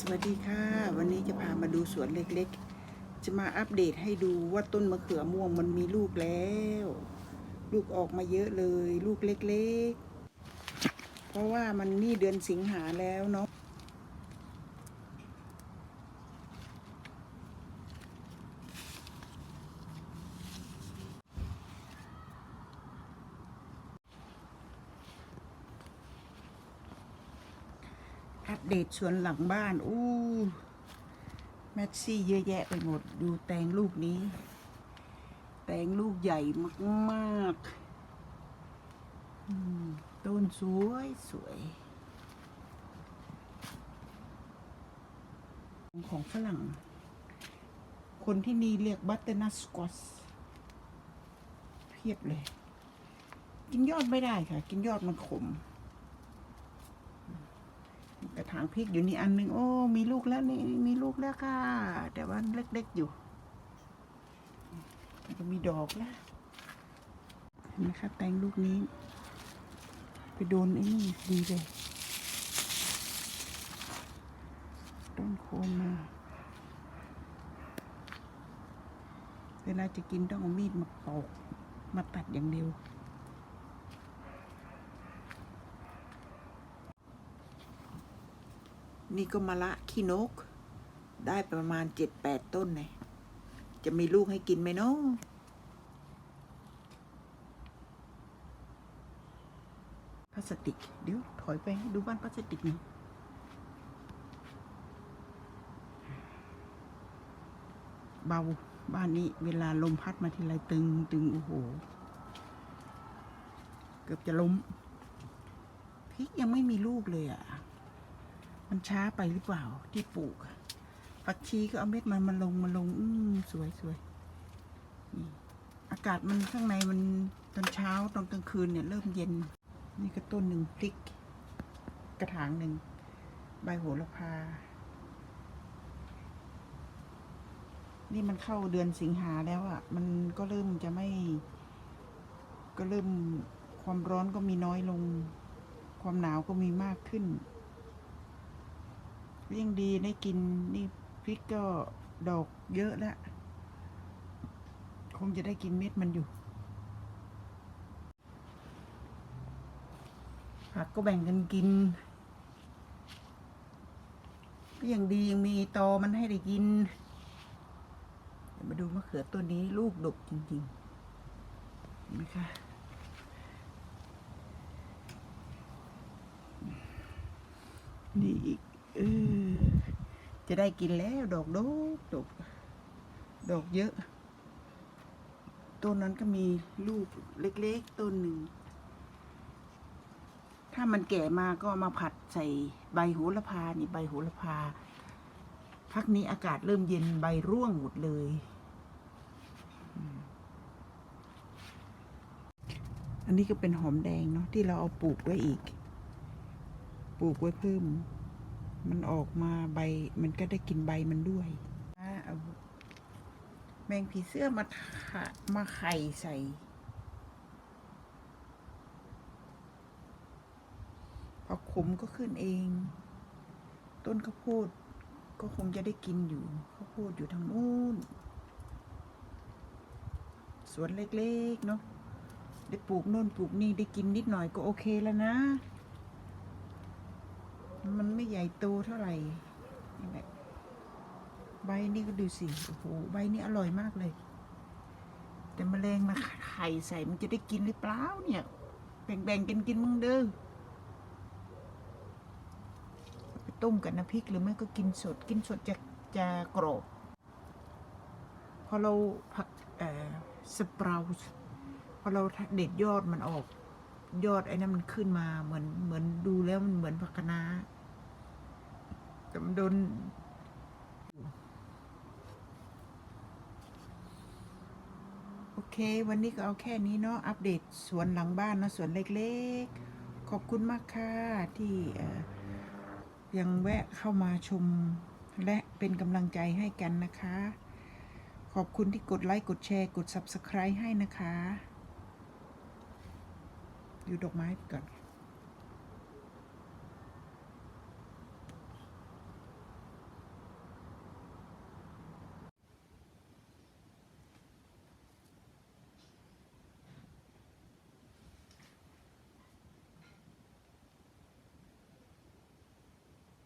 สวัสดีค่ะ วันนี้จะพามาดูสวนเล็กๆ จะมาอัปเดตให้ดูว่าต้นมะเขือม่วงมันมีลูกแล้ว ลูกออกมาเยอะเลย ลูกเล็กๆ เพราะว่ามันนี่เดือนสิงหาแล้วเนาะ อัปเดตสวนหลังบ้าน อู้แมสซี่เยอะแยะไปหมด ดูแตงลูกนี้ แตงลูกใหญ่มากๆต้นสวยสวยของฝรั่ง คนที่นี่เรียกบัตเตอร์นัสสควอสเพียบเลย กินยอดไม่ได้ค่ะ กินยอดมันขมางพริกอยู่นี่อันหนึ่งโอ้ มีลูกแล้วนี่มีลูกแล้วค่ะ แต่ว่าเล็กๆอยู่มันจะมีดอกแล้วเห็นไหมคะแตงลูกนี้ ไปโดนไอ้นี่ดีเลยต้นโคนมาเวลาจะกินต้องเอามีดมาปอกมาตัดอย่างเดียว นี่ก็มะละขี้นก ได้ประมาณเจ็ดแปดต้นเลยจะมีลูกให้กินไหมเนาะพลาสติก เดี๋ยว ถอยไปดูบ้านพลาสติกหนี่อยเบาบ้านนี้เวลาลมพัดมาทีไรตึงตึงโอ้โห เกือบจะล้มพริกยังไม่มีลูกเลยอะ มันช้าไปหรือเปล่าที่ปลูกผักชีก็เอาเม็ดมันมาลงมาลง อืมสวยสวยนี่อากาศมันข้างในมันตอนเช้าตอนกลางคืนเนี่ยเริ่มเย็น นี่ก็ต้นหนึ่งพริก กระถางหนึ่งใบโหระพา นี่มันเข้าเดือนสิงหาแล้วอะ่ะ มันก็เริ่มจะไม่ ก็เริ่มความร้อนก็มีน้อยลง ความหนาวก็มีมากขึ้น ยังดีได้กินนี่พริกก็ดอกเยอะแล้ว คงจะได้กินเม็ดมันอยู่ผักก็แบ่งกันกิน ก็ยังดียังมีตอมันให้ได้กินเดี๋ยวมาดูมะเขือตัวนี้ลูกดกจริงๆเห็นไหมคะนี่อีกเออ จะได้กินแล้วดอกดกดกดอกเยอะ ต้นนั้นก็มีลูกเล็กๆต้นหนึ่ง ถ้ามันแก่มาก็มาผัดใส่ใบโหระพา นี่ใบโหระพา พักนี้อากาศเริ่มเย็นใบร่วงหมดเลย อันนี้ก็เป็นหอมแดงเนาะที่เราเอาปลูกไว้อีก ปลูกไว้เพิ่ม มันออกมาใบ มันก็ได้กินใบมันด้วยเอาแมงผีเสื้อมามาไข่ใส่ พอขมก็ขึ้นเอง ต้นข้าวโพดก็คงจะได้กินอยู่ข้าวโพดอยู่ทางนู้นสวนเล็กๆเนาะได้ปลูกโน่นปลูกนี่ได้กินนิดหน่อยก็โอเคแล้วนะ มันไม่ใหญ่โตเท่าไหร่แหละใบนี่ก็ดูสิโอ้โหใบนี่อร่อยมากเลย แต่แมลงมาไข่ใส่มันจะได้กินหรือเปล่าเนี่ยแบ่งๆกันกินมึงเด้อไปต้มกับน้ำพริกหรือไม่ก็กินสด กินสดจะจะกรอบพอเราผักเอ่อสปราวพอเราเด็ดยอดมันออก ยอดไอ้นั่นมันขึ้นมาเหมือนเหมือนดูแล้วมันเหมือนผักคะน้า มันโดนโอเค วันนี้ก็เอาแค่นี้เนาะอัปเดตสวนหลังบ้านเนาะสวนเล็กๆ ขอบคุณมากค่ะ ที่ยังแวะเข้ามาชมและเป็นกำลังใจให้กันนะคะ ขอบคุณที่กดไลค์กดแชร์กด Subscribe ให้นะคะดูดอกไม้ก่อน